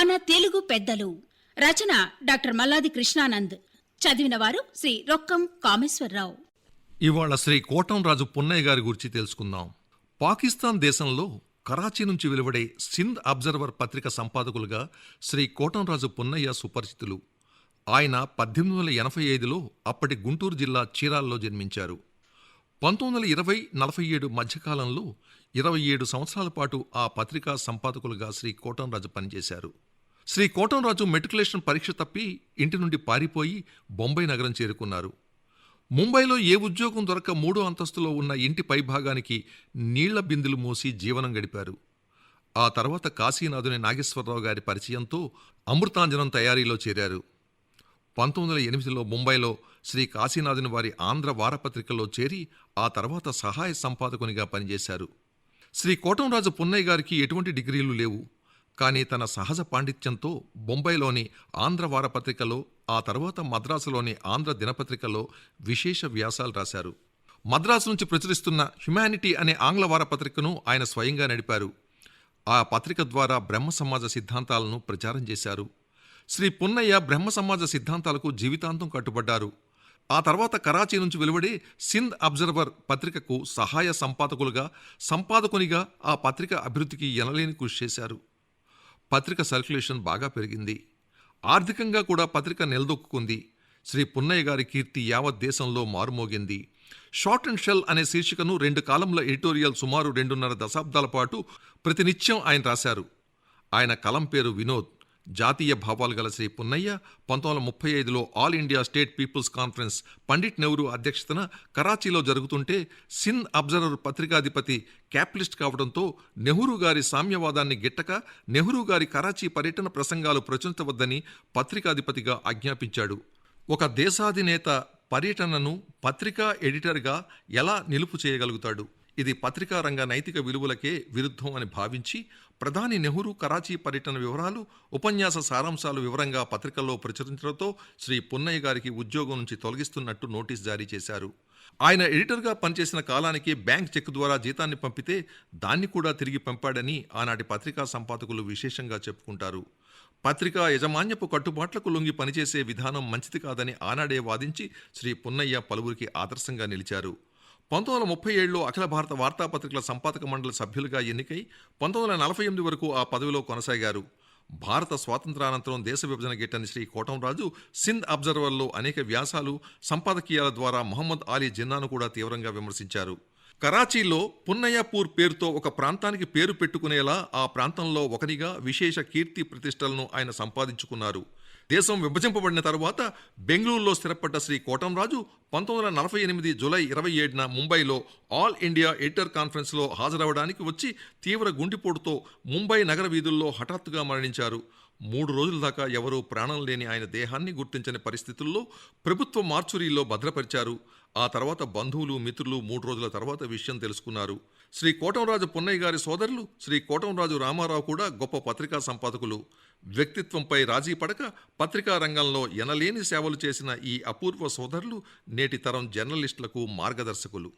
మన తెలుగు పెద్దలు. రచన డాక్టర్ మల్లాది కృష్ణానంద్. చదివిన వారు శ్రీ రొక్కం కామేశ్వరరావు. ఇవాళ శ్రీ కోటంరాజు పున్నయ్య గారి గురించి తెలుసుకుందాం. పాకిస్తాన్ దేశంలో కరాచీ నుంచి వెలువడే సింధ్ అబ్జర్వర్ పత్రిక సంపాదకులుగా శ్రీ కోటంరాజు పున్నయ్య సుపరిచితులు. ఆయన పద్దెనిమిది వందల ఎనభై ఐదులో అప్పటి గుంటూరు జిల్లా చీరాల్లో జన్మించారు. పంతొమ్మిది వందల ఇరవై నలభై ఏడు మధ్యకాలంలో ఇరవై ఏడు సంవత్సరాల పాటు ఆ పత్రికా సంపాదకులుగా శ్రీ కోటంరాజు పనిచేశారు. శ్రీ కోటంరాజు మెట్రికులేషన్ పరీక్ష తప్పి ఇంటి నుండి పారిపోయి బొంబాయి నగరం చేరుకున్నారు. ముంబైలో ఏ ఉద్యోగం దొరక మూడో అంతస్తులో ఉన్న ఇంటి పైభాగానికి నీళ్ళ బిందులు మోసి జీవనం గడిపారు. ఆ తర్వాత కాశీనాథుని నాగేశ్వరరావు గారి పరిచయంతో అమృతాంజనం తయారీలో చేరారు. పంతొమ్మిది వందల ఎనిమిదిలో ముంబైలో శ్రీ కాశీనాథుని వారి ఆంధ్ర వారపత్రికలో చేరి ఆ తర్వాత సహాయ సంపాదకునిగా పనిచేశారు. శ్రీ కోటంరాజు పున్నయ్య గారికి ఎటువంటి డిగ్రీలు లేవు. కానీ తన సహజ పాండిత్యంతో బొంబాయిలోని ఆంధ్ర వారపత్రికలో ఆ తర్వాత మద్రాసులోని ఆంధ్ర దినపత్రికలో విశేష వ్యాసాలు రాశారు. మద్రాసు నుంచి ప్రచురిస్తున్న హ్యుమానిటీ అనే ఆంగ్ల వారపత్రికను ఆయన స్వయంగా నడిపారు. ఆ పత్రిక ద్వారా బ్రహ్మ సమాజ సిద్ధాంతాలను ప్రచారం చేశారు. శ్రీ పున్నయ్య బ్రహ్మ సమాజ సిద్ధాంతాలకు జీవితాంతం కట్టుబడ్డారు. ఆ తర్వాత కరాచీ నుంచి వెలువడే సింధ్ అబ్జర్వర్ పత్రికకు సహాయ సంపాదకులుగా సంపాదకునిగా ఆ పత్రిక అభివృద్ధికి ఎనలేని కృషి చేశారు. పత్రిక సర్క్యులేషన్ బాగా పెరిగింది. ఆర్థికంగా కూడా పత్రిక నిలదొక్కుంది శ్రీ పున్నయ్య గారి కీర్తి యావత్ దేశంలో మారుమోగింది. షార్ట్ అండ్ షెల్ అనే శీర్షికను రెండు కాలంలో ఎడిటోరియల్ సుమారు రెండున్నర దశాబ్దాల పాటు ప్రతినిత్యం ఆయన రాశారు. ఆయన కలం పేరు వినోద్. జాతీయ భావాలు గల శ్రీ పున్నయ్య పంతొమ్మిది వందల ముప్పై ఐదులో All India State People's Conference Pandit Nehru అధ్యక్షతన కరాచీలో జరుగుతుంటే సిన్ అబ్జర్వర్ పత్రికాధిపతి క్యాపిలిస్ట్ కావడంతో నెహ్రూ గారి సామ్యవాదాన్ని గిట్టక నెహ్రూ గారి కరాచీ పర్యటన ప్రసంగాలు ప్రచురించవద్దని పత్రికాధిపతిగా ఆజ్ఞాపించాడు. ఒక దేశాధినేత పర్యటనను పత్రికా ఎడిటర్గా ఎలా నిలుపు చేయగలుగుతాడు? ఇది పత్రికా రంగ నైతిక విలువలకే విరుద్ధం అని భావించి ప్రధాని నెహ్రూ కరాచీ పర్యటన వివరాలు ఉపన్యాస సారాంశాలు వివరంగా పత్రికల్లో ప్రచురించడంతో శ్రీ పున్నయ్య గారికి ఉద్యోగం నుంచి తొలగిస్తున్నట్టు నోటీస్ జారీ చేశారు. ఆయన ఎడిటర్గా పనిచేసిన కాలానికి బ్యాంక్ చెక్ ద్వారా జీతాన్ని పంపితే దాన్ని కూడా తిరిగి పంపాడని ఆనాటి పత్రికా సంపాదకులు విశేషంగా చెప్పుకుంటారు. పత్రికా యజమాన్యపు కట్టుబాట్లకు లొంగి పనిచేసే విధానం మంచిది కాదని ఆనాడే వాదించి శ్రీ పున్నయ్య పలువురికి ఆదర్శంగా నిలిచారు. పంతొమ్మిది వందల ముప్పై ఏడులో అఖిల భారత వార్తాపత్రికల సంపాదక మండలి సభ్యులుగా ఎన్నికై పంతొమ్మిది వందల నలభై ఎనిమిది వరకు ఆ పదవిలో కొనసాగారు. భారత స్వాతంత్రానంతరం దేశ విభజన గిట్టని శ్రీ కోటంరాజు సింధ్ అబ్జర్వర్లో అనేక వ్యాసాలు సంపాదకీయాల ద్వారా మహమ్మద్ అలీ జిన్నాను కూడా తీవ్రంగా విమర్శించారు. కరాచీలో పున్నయ్యపూర్ పేరుతో ఒక ప్రాంతానికి పేరు పెట్టుకునేలా ఆ ప్రాంతంలో ఒకనిగా విశేష కీర్తి ప్రతిష్టలను ఆయన సంపాదించుకున్నారు. దేశం విభజింపబడిన తర్వాత బెంగళూరులో స్థిరపడ్డ శ్రీ కోటంరాజు పంతొమ్మిది వందల నలభై ఎనిమిది జూలై ఇరవై ఏడున ముంబైలో ఆల్ ఇండియా ఎడిటర్ కాన్ఫరెన్స్లో హాజరవడానికి వచ్చి తీవ్ర గుండెపోటుతో ముంబై నగర వీధుల్లో హఠాత్తుగా మరణించారు. మూడు రోజుల దాకా ఎవరూ ప్రాణం లేని ఆయన దేహాన్ని గుర్తించని పరిస్థితుల్లో ప్రభుత్వ మార్చురీలో భద్రపరిచారు. ఆ తర్వాత బంధువులు మిత్రులు మూడు రోజుల తర్వాత విషయం తెలుసుకున్నారు. శ్రీ కోటంరాజు పున్నయ్య గారి సోదరులు శ్రీ కోటంరాజు రామారావు కూడా గొప్ప పత్రికా సంపాదకులు. వ్యక్తిత్వంపై రాజీ పడక పత్రికా రంగంలో ఎనలేని సేవలు చేసిన ఈ అపూర్వ సోదరులు నేటి తరం జర్నలిస్టులకు మార్గదర్శకులు.